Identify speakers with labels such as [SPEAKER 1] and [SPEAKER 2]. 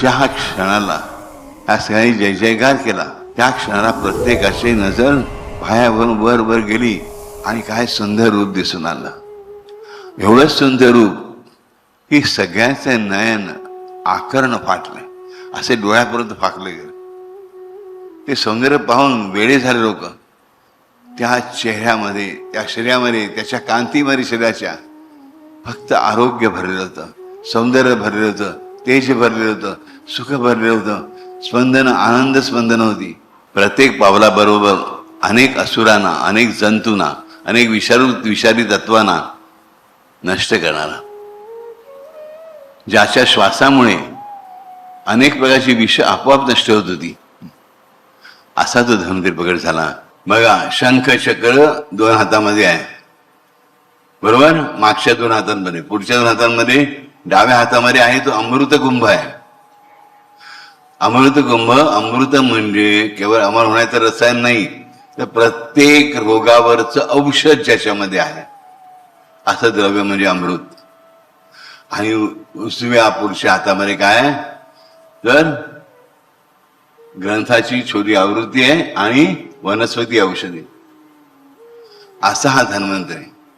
[SPEAKER 1] ज्या क्षणाला या सगळ्यांनी जय जयकार केला त्या क्षणाला प्रत्येकाची नजर पायावरून वर वर गेली आणि काय सुंदर रूप दिसून आलं. एवढं सुंदर रूप की सगळ्यांचे नयन आकर्ण फाटले असे डोळ्यापर्यंत फाकले गेले. ते सौंदर्य पाहून वेळे झाले लोक. त्या चेहऱ्यामध्ये त्या शरीरामध्ये त्याच्या कांतीमध्ये शरीराच्या फक्त आरोग्य भरलेलं होतं सौंदर्य भरलेलं होतं. तेज भरलेलं होतं सुख भरलेलं होतं. स्पंदन आनंद स्पंदन होती. प्रत्येक पावलाबरोबर अनेक असुरांना अनेक जंतूंना अनेक विषारू विषारी तत्वांना नष्ट करणारा. ज्याच्या श्वासामुळे अनेक प्रकारची विष आपोआप नष्ट होत होती. असा तो धनुर्धर प्रकट झाला. बघा शंख चक्र दोन हातामध्ये आहे. बरोबर? मागच्या दोन हातांमध्ये पुढच्या दोन हातांमध्ये डाव्या हातामध्ये आहे तो अमृत कुंभ आहे. अमृत कुंभ अमृत म्हणजे केवळ अमर होण्याचं रसायन नाही तर प्रत्येक रोगावरचं औषध ज्याच्यामध्ये आहे. असं द्रव्य म्हणजे अमृत. आणि उजव्या पुरुषा हातामध्ये काय? तर ग्रंथाची छोटी आवृत्ती आहे आणि वनस्पती औषधी. असा हा धन्वंतरी.